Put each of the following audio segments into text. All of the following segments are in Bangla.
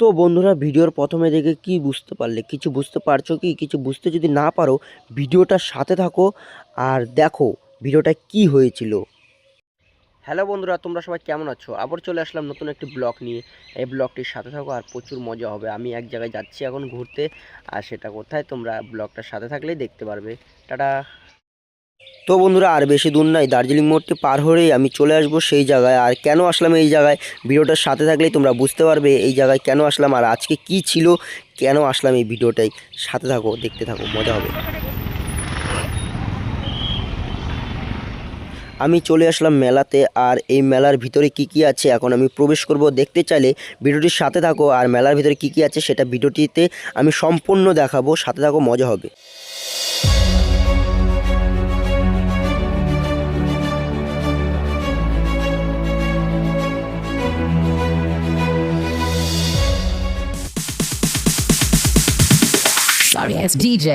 তো বন্ধুরা, ভিডিওর প্রথমে দেখে কি বুঝতে পারলে? কিছু বুঝতে পারছ কি? কিছু বুঝতে যদি না পারো, ভিডিওটার সাথে থাকো আর দেখো ভিডিওটা কি হয়েছিল। হ্যালো বন্ধুরা, তোমরা সবাই কেমন আছো? আবার চলে আসলাম নতুন একটি ব্লগ নিয়ে। এই ব্লগটির সাথে থাকো আর প্রচুর মজা হবে। আমি এক জায়গায় যাচ্ছি এখন ঘুরতে, আর সেটা কোথায় তোমরা ব্লগটার সাথে থাকলেই দেখতে পারবে। টাটা। তো বন্ধুরা, আর বেশি দূর নাই দার্জিলিং মোড়টি পার হয়েই আমি চলে আসব সেই জায়গায়। আর কেন আসলাম এই জায়গায়? ভিডিওটার সাথে থাকলেই তোমরা বুঝতে পারবে এই জায়গায় কেন আসলাম আর আজকে কি ছিল, কেন আসলাম এই ভিডিওটাই। সাথে থাকো, দেখতে থাকো, মজা হবে। আমি চলে আসলাম মেলাতে, আর এই মেলার ভিতরে কি কি আছে এখন আমি প্রবেশ করব দেখতে চাইলে ভিডিওটির সাথে থাকো, আর মেলার ভিতরে কি কি আছে সেটা ভিডিওটিতে আমি সম্পূর্ণ দেখাবো, সাথে থাকো, মজা হবে Sorry ass DJ.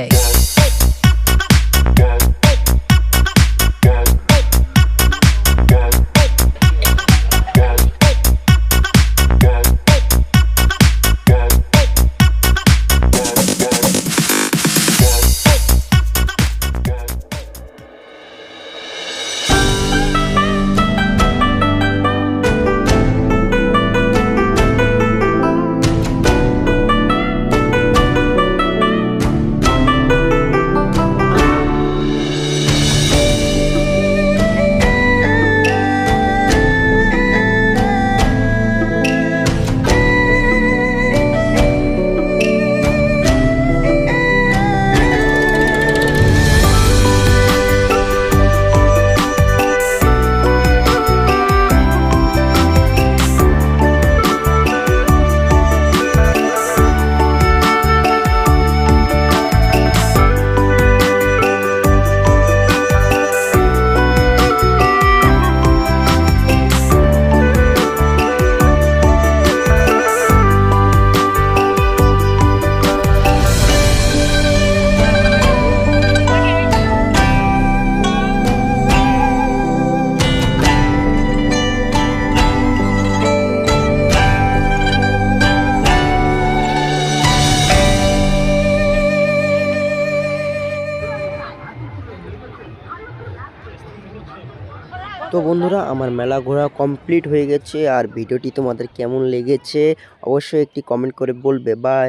তো বন্ধুরা, আমার মেলা ঘোরা কমপ্লিট হয়ে গেছে আর ভিডিওটি তোমাদের কেমন লেগেছে অবশ্যই একটি কমেন্ট করে বলবে। বাই